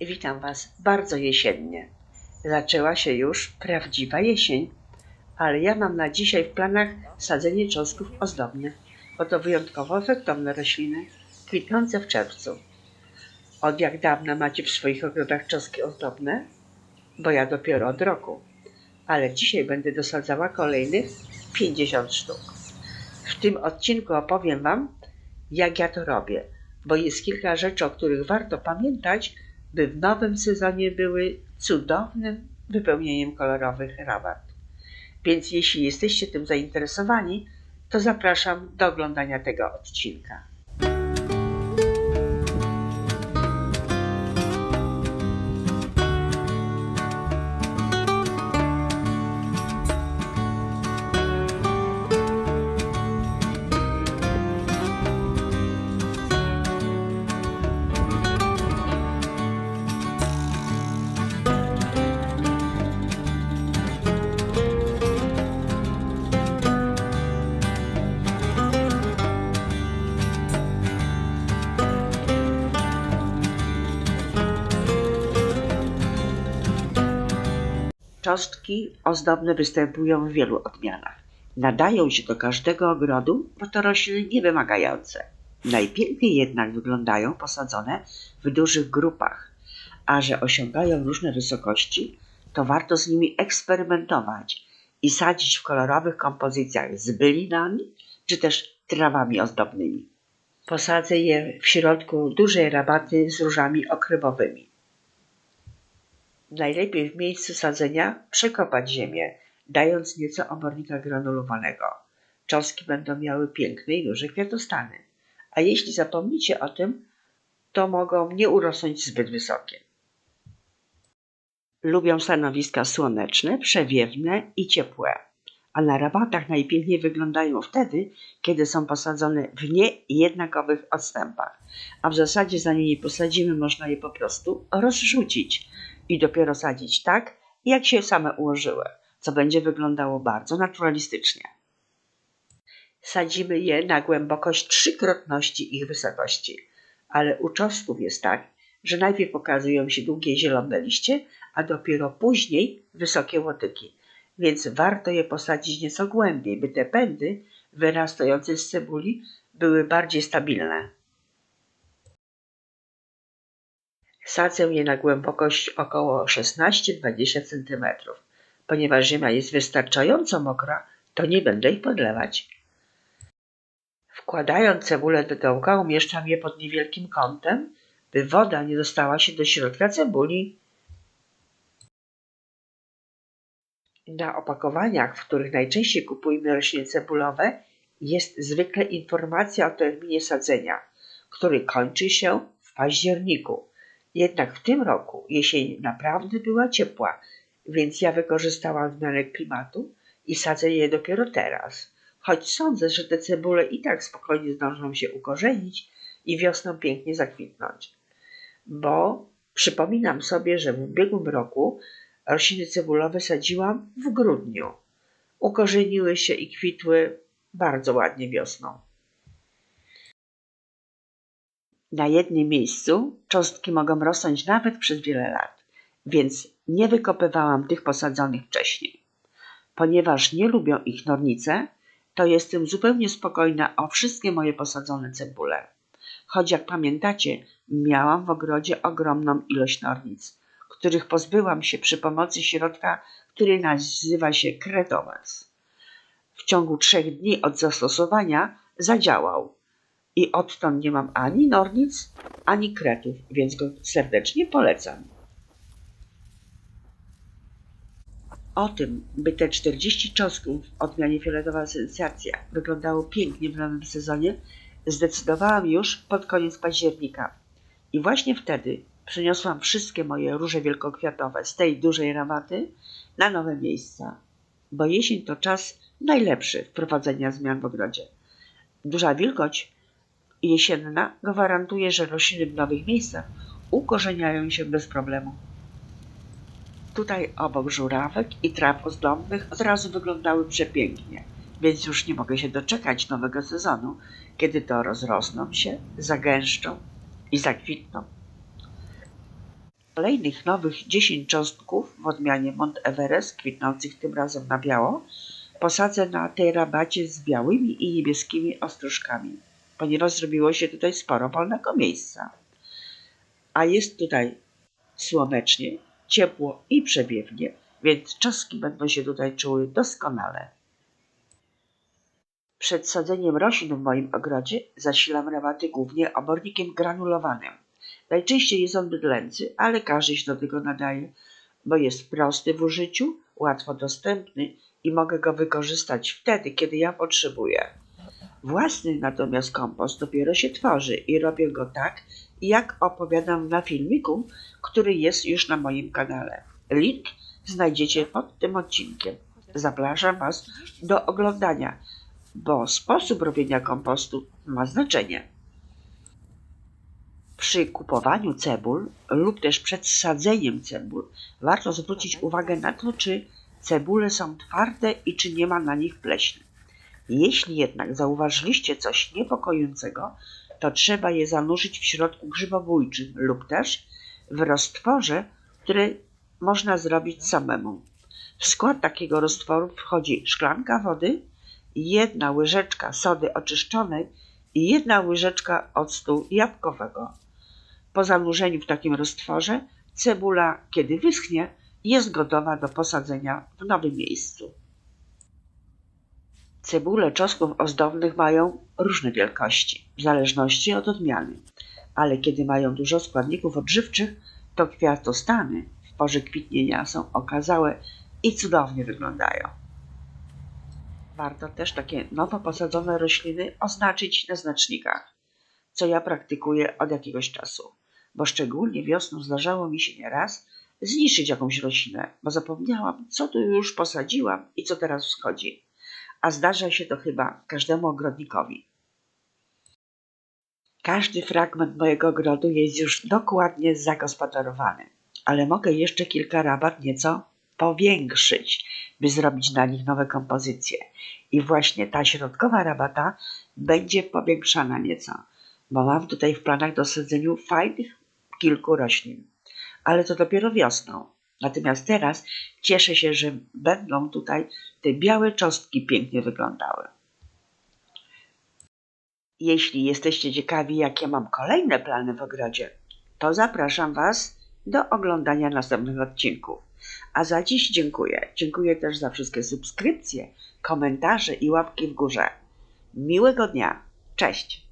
Witam Was bardzo jesiennie. Zaczęła się już prawdziwa jesień, ale ja mam na dzisiaj w planach sadzenie cząstków ozdobnych, bo to wyjątkowo efektowne rośliny, kwitnące w czerwcu. Od jak dawna macie w swoich ogrodach cząstki ozdobne? Bo ja dopiero od roku, ale dzisiaj będę dosadzała kolejnych 50 sztuk. W tym odcinku opowiem Wam, jak ja to robię, bo jest kilka rzeczy, o których warto pamiętać, by w nowym sezonie były cudownym wypełnieniem kolorowych rabat. Więc jeśli jesteście tym zainteresowani, to zapraszam do oglądania tego odcinka. Cząstki ozdobne występują w wielu odmianach. Nadają się do każdego ogrodu, bo to rośliny niewymagające. Najpiękniej jednak wyglądają posadzone w dużych grupach, a że osiągają różne wysokości, to warto z nimi eksperymentować i sadzić w kolorowych kompozycjach z bylinami czy też trawami ozdobnymi. Posadzę je w środku dużej rabaty z różami okrywowymi. Najlepiej w miejscu sadzenia przekopać ziemię, dając nieco obornika granulowanego. Cząstki będą miały piękne i duże kwiatostany. A jeśli zapomnicie o tym, to mogą nie urosnąć zbyt wysokie. Lubią stanowiska słoneczne, przewiewne i ciepłe, a na rabatach najpiękniej wyglądają wtedy, kiedy są posadzone w niejednakowych odstępach, a w zasadzie zanim je posadzimy, można je po prostu rozrzucić i dopiero sadzić tak, jak się same ułożyły, co będzie wyglądało bardzo naturalistycznie. Sadzimy je na głębokość trzykrotności ich wysokości, ale u czosnków jest tak, że najpierw pokazują się długie zielone liście, a dopiero później wysokie łotyki, więc warto je posadzić nieco głębiej, by te pędy wyrastające z cebuli były bardziej stabilne. Sadzę je na głębokość około 16-20 cm. Ponieważ ziemia jest wystarczająco mokra, to nie będę ich podlewać. Wkładając cebulę do dołka, umieszczam je pod niewielkim kątem, by woda nie dostała się do środka cebuli. Na opakowaniach, w których najczęściej kupujemy rośliny cebulowe, jest zwykle informacja o terminie sadzenia, który kończy się w październiku. Jednak w tym roku jesień naprawdę była ciepła, więc ja wykorzystałam zmianę klimatu i sadzę je dopiero teraz. Choć sądzę, że te cebule i tak spokojnie zdążą się ukorzenić i wiosną pięknie zakwitnąć. Bo przypominam sobie, że w ubiegłym roku rośliny cebulowe sadziłam w grudniu. Ukorzeniły się i kwitły bardzo ładnie wiosną. Na jednym miejscu cząstki mogą rosnąć nawet przez wiele lat, więc nie wykopywałam tych posadzonych wcześniej. Ponieważ nie lubią ich nornice, to jestem zupełnie spokojna o wszystkie moje posadzone cebule. Choć jak pamiętacie, miałam w ogrodzie ogromną ilość nornic, których pozbyłam się przy pomocy środka, który nazywa się kretomas. W ciągu trzech dni od zastosowania zadziałał i odtąd nie mam ani nornic, ani kretów, więc go serdecznie polecam. O tym, by te 40 cząstków w odmianie fioletowa sensacja wyglądało pięknie w nowym sezonie, zdecydowałam już pod koniec października. I właśnie wtedy przeniosłam wszystkie moje róże wielkokwiatowe z tej dużej rabaty na nowe miejsca, bo jesień to czas najlepszy wprowadzenia zmian w ogrodzie. Duża wilgoć jesienna gwarantuje, że rośliny w nowych miejscach ukorzeniają się bez problemu. Tutaj obok żurawek i traw ozdobnych od razu wyglądały przepięknie, więc już nie mogę się doczekać nowego sezonu, kiedy to rozrosną się, zagęszczą i zakwitną. Kolejnych nowych 10 cząstków w odmianie Mont Everest, kwitnących tym razem na biało, posadzę na tej rabacie z białymi i niebieskimi ostróżkami, ponieważ zrobiło się tutaj sporo wolnego miejsca. A jest tutaj słonecznie, ciepło i przebiewnie, więc czosnki będą się tutaj czuły doskonale. Przed sadzeniem roślin w moim ogrodzie zasilam rabaty głównie obornikiem granulowanym. Najczęściej jest on bydlęcy, ale każdy się do tego nadaje, bo jest prosty w użyciu, łatwo dostępny i mogę go wykorzystać wtedy, kiedy ja potrzebuję. Własny natomiast kompost dopiero się tworzy i robię go tak, jak opowiadam na filmiku, który jest już na moim kanale. Link znajdziecie pod tym odcinkiem. Zapraszam Was do oglądania, bo sposób robienia kompostu ma znaczenie. Przy kupowaniu cebul lub też przed sadzeniem cebul warto zwrócić uwagę na to, czy cebule są twarde i czy nie ma na nich pleśni. Jeśli jednak zauważyliście coś niepokojącego, to trzeba je zanurzyć w środku grzybobójczym lub też w roztworze, który można zrobić samemu. W skład takiego roztworu wchodzi szklanka wody, jedna łyżeczka sody oczyszczonej i jedna łyżeczka octu jabłkowego. Po zanurzeniu w takim roztworze cebula, kiedy wyschnie, jest gotowa do posadzenia w nowym miejscu. Cebule czosnków ozdobnych mają różne wielkości, w zależności od odmiany, ale kiedy mają dużo składników odżywczych, to kwiatostany w porze kwitnienia są okazałe i cudownie wyglądają. Warto też takie nowo posadzone rośliny oznaczyć na znacznikach, co ja praktykuję od jakiegoś czasu, bo szczególnie wiosną zdarzało mi się nieraz zniszczyć jakąś roślinę, bo zapomniałam, co tu już posadziłam i co teraz wschodzi. A zdarza się to chyba każdemu ogrodnikowi. Każdy fragment mojego ogrodu jest już dokładnie zagospodarowany, ale mogę jeszcze kilka rabat nieco powiększyć, by zrobić na nich nowe kompozycje. I właśnie ta środkowa rabata będzie powiększana nieco, bo mam tutaj w planach dosadzeniu fajnych kilku roślin. Ale to dopiero wiosną. Natomiast teraz cieszę się, że będą tutaj te białe cząstki pięknie wyglądały. Jeśli jesteście ciekawi, jakie mam kolejne plany w ogrodzie, to zapraszam Was do oglądania następnych odcinków. A za dziś dziękuję. Dziękuję też za wszystkie subskrypcje, komentarze i łapki w górze. Miłego dnia. Cześć.